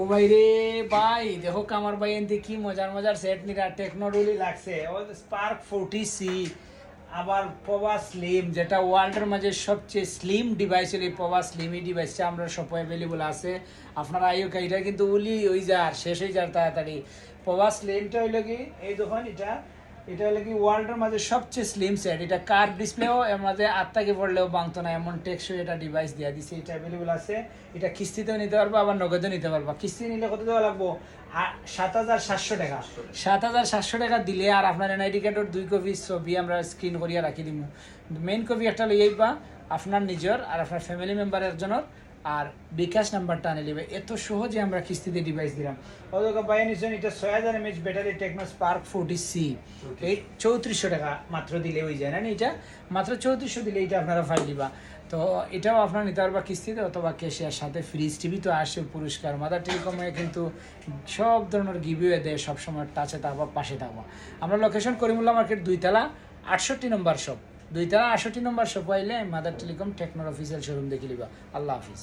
ও ভাই রে ভাই, দেখো কামার ভাই এনতে কি মজার মজার সেট নিরা টেকনোডুলি লাগছে। ও স্পার্ক ফোর্টি সি আবার পবা স্লিম যেটা ওয়ার্ল্ডের মাঝে সবচেয়ে স্লিম ডিভাইস হলো এই পবা স্লিম এই ডিভাইসটা আমরা সব অ্যাভেলেবল আছে। আপনারা আইও এটা কিন্তু উলি ওই যার, শেষ হয়ে যার তাড়াতাড়ি। পবা স্লিমটা হইল কি, এই দেখুন এটা এটা হলো কি ওয়ার্ল্ডের মাঝে সবচেয়ে স্লিম সেট এটা কার ডিসপ্লেও এর মাঝে আত্মাকে পড়লেও বাংতো না। এমন টেকসই এটা ডিভাইস দিয়া দিছে। এটা অ্যাভেলেবল আছে। এটা কিস্তিতেও নিতে পারব, আবার নগদও নিতে পারব। কিস্তি নিলে কত দেওয়া লাগবো? সাত হাজার সাতশো টাকা। সাত হাজার সাতশো টাকা দিলে আর আপনার এনআইডি কার্ডের দুই কপি ছবি আমরা স্ক্রিন করিয়া রাখি দিব মেইন কপি একটা লইয়াই আইবা। আপনার নিজের আর আপনার ফ্যামিলি মেম্বার একজনের আর বিকাশ নাম্বারটা আনে নেবে। এত সহজে আমরা কিস্তিতে ডিভাইস দিলাম। অতকে বাইরে নিচ্ছেন এটা ছয় হাজার mAh battery Tecno Spark forty C এই চৌত্রিশশো টাকা মাত্র দিলে হয়ে যায় না এটা? মাত্র চৌত্রিশশো দিলে এটা আপনারা ফাইল দিবা তো এটাও আপনারা নিতে পারবা কিস্তিতে অথবা ক্যাশিয়ার সাথে। ফ্রিজ টিভি তো আসে পুরস্কার মাদার টেলিকমে কিন্তু সব ধরনের গিভিও দেয় সবসময় টাচে থাকবা পাশে থাকবা। আমরা লোকেশন করিমুল্লা মার্কেট দুইতলা আটষট্টি নম্বর শপ দুইতলা আষট্টি নম্বর শপ মাদার টেলিকম টেকনোর অফিসিয়াল শোরুম দেখে নিবা। আল্লাহ হাফিজ।